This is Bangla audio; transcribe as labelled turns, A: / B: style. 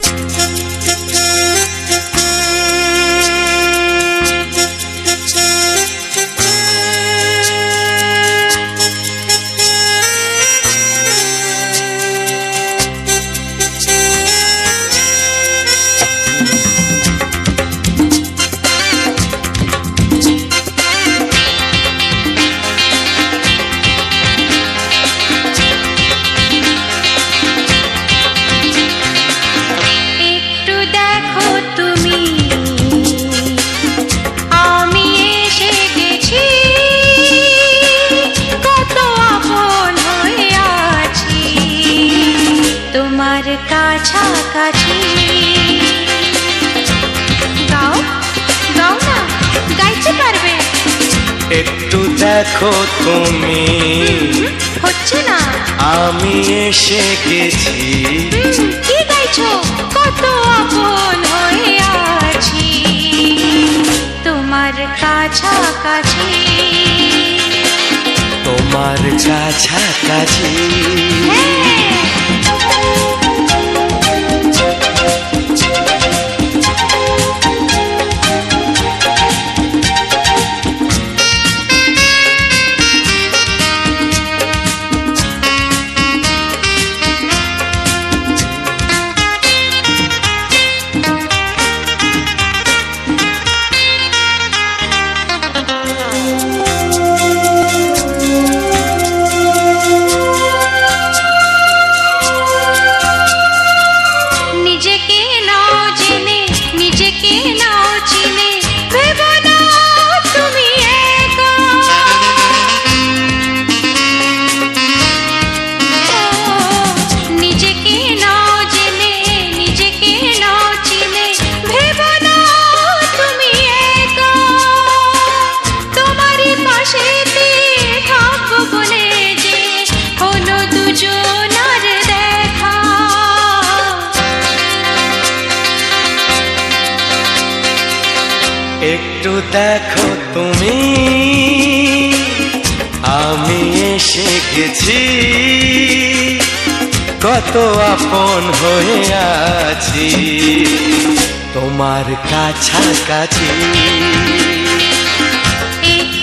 A: একটু কাছাকাছি। গাও গাও না গাইতে পারবে।
B: একটু দেখো তুমি।
A: হচ্ছে না।
B: আমি এসে গেছি।
A: কি গাইছো? কত আপন হয়ে আছি। তোমার কাছাকাছি।
B: তোমার কাছাকাছি।
A: হ্যাঁ।
B: একটু দেখো তুমি আমি এসে গেছি। কত আপন হয়ে আছি তোমার কাছাকাছি।